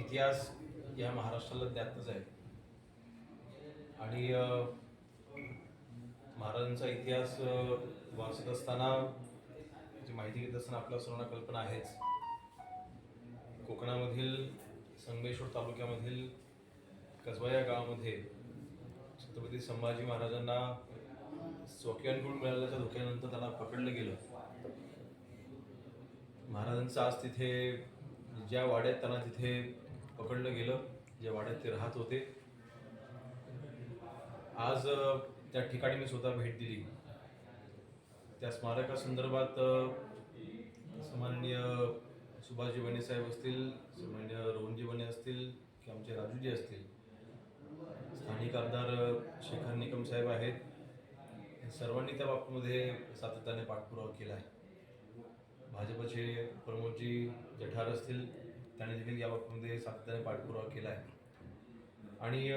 इतिहास या महाराष्ट्राला ज्ञातच आहे. आणि महाराजांचा इतिहास वाचत असताना त्याची माहिती घेत असताना आपल्या सर्वांना कल्पना आहेच. कोकणामधील संगमेश्वर तालुक्यामधील कसबा या गावामध्ये छत्रपती संभाजी महाराजांना चौक्यांकडून मिळाल्याच्या धोक्यानंतर त्यांना पकडलं गेलं. महाराजांचं आज तिथे ज्या वाड्यात त्यांना तिथे पकडलं गेलं ज्या वाड्यात ते राहत होते. आज त्या ठिकाणी मी स्वतः भेट दिली. त्या स्मारकासंदर्भात सामान्य सन्माननीय सुभाषजी वने साहेब असतील सन्माननीय रोहनजी वने असतील की आमचे राजूजी असतील. स्थानिक आमदार शेखर निकम साहेब आहेत. सर्वांनी त्या बाबतीमध्ये सातत्याने पाठपुरावा केला आहे. भाजपचे प्रमोदजी जठार असतील त्याने देखील या बाबतीमध्ये सातत्याने पाठपुरावा केला आहे. आणि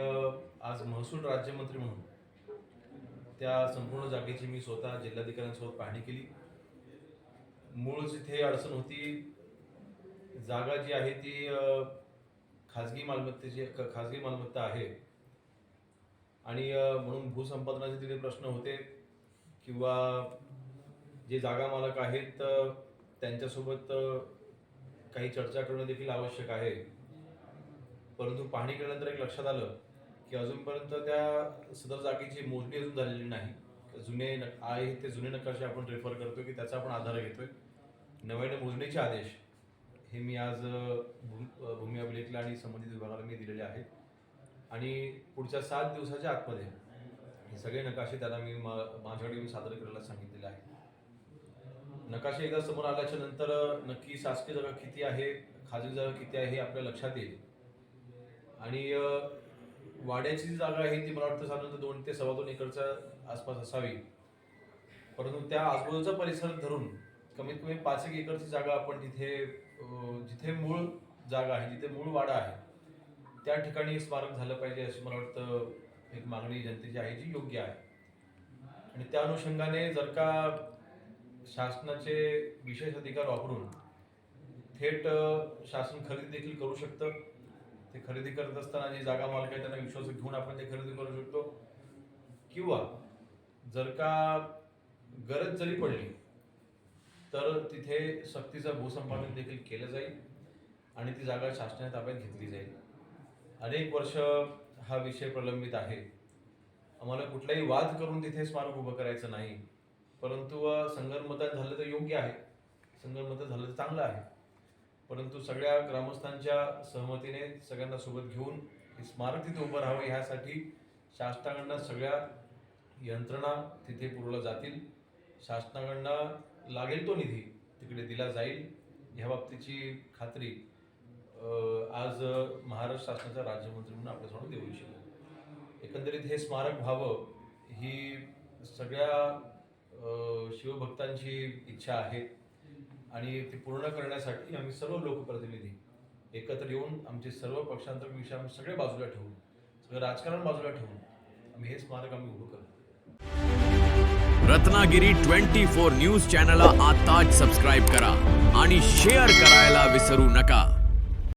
आज महसूल राज्यमंत्री म्हणून त्या संपूर्ण जागेची मी स्वतः जिल्हाधिकाऱ्यांसोबत पाहणी केली. मूळ जिथे अडचण होती जागा जी आहे ती खाजगी मालमत्तेची खाजगी मालमत्ता आहे. आणि म्हणून भूसंपादनाचे तिथे प्रश्न होते किंवा जे जागा मालक आहेत त्यांच्यासोबत काही चर्चा करणं देखील आवश्यक आहे. परंतु पाहणी केल्यानंतर एक लक्षात आलं की अजूनपर्यंत त्या सदर जागेची मोजणी अजून झालेली नाही. जुने न- आहे ते जुने नकाशे आपण रेफर करतो की त्याचा आपण आधार घेतोय. नव्याने मोजणीचे आदेश हे मी आज भूम- भूमी अभिलेखला आणि संबंधित विभागाला मी दिलेले आहेत. आणि पुढच्या सात दिवसाच्या आतमध्ये हे सगळे नकाशे त्याला मी मा- माझ्याकडे मी सादर करायला सांगितलेले आहे नकाशा एकदा समोर आल्याच्यानंतर नक्की शासकीय जागा किती आहे खाजगी जागा किती आहे हे आपल्या लक्षात येईल. आणि वाड्याची जी जागा आहे ती मला वाटतं साधारणतः दोन ते सव्वा दोन एकरच्या आसपास असावी. परंतु त्या आजूबाजूचा परिसर धरून कमीत कमी पाच एक एकरची जागा आपण तिथे जिथे मूळ जागा आहे जिथे मूळ वाडा आहे त्या ठिकाणी स्मारक झालं पाहिजे अशी मला वाटतं एक मागणी जनतेची आहे जी योग्य आहे. आणि त्या अनुषंगाने जर का शासनाचे विशेष अधिकार वापरून थेट शासन खरेदी देखील करू शकतं. ते खरेदी करत असताना जी जागा मालक आहे त्यांना विश्वास घेऊन आपण ते खरेदी करू शकतो. किंवा जर का गरज जरी पडली तर तिथे सक्तीचा भूसंपादन देखील केलं जाईल आणि ती जागा शासनाच्या ताब्यात घेतली जाईल. अनेक वर्ष हा विषय प्रलंबित आहे. आम्हाला कुठलाही वाद करून तिथे स्मारक उभं करायचं नाही. परंतु अ, झालं तर योग्य आहे. संगनमतन झालं तर चांगलं आहे. परंतु सगळ्या ग्रामस्थांच्या सहमतीने सगळ्यांना सोबत घेऊन हे स्मारक तिथे उभं राहावं ह्यासाठी शासनाकडनं सगळ्या यंत्रणा तिथे पुरवल्या जातील. शासनाकडनं लागेल तो निधी तिकडे दिला जाईल. ह्या बाबतीची खात्री आज महाराष्ट्र शासनाचा राज्यमंत्री म्हणून आपल्यासमोर देऊ इच्छितो. एकंदरीत हे स्मारक व्हावं ही सगळ्या शिवभक्तांची इच्छा आहे आणि ती पूर्ण करण्यासाठी आम्ही सर्व लोकप्रतिनिधी एकत्र येऊन आमचे सर्व पक्षांतर विषय आम्ही सगळे बाजूला ठेवून सगळं राजकारण बाजूला ठेवून आम्ही हे स्मारक आम्ही उभं करतो. रत्नागिरी ट्वेंटी फोर न्यूज चॅनलला आताच सबस्क्राईब करा आणि शेअर करायला विसरू नका.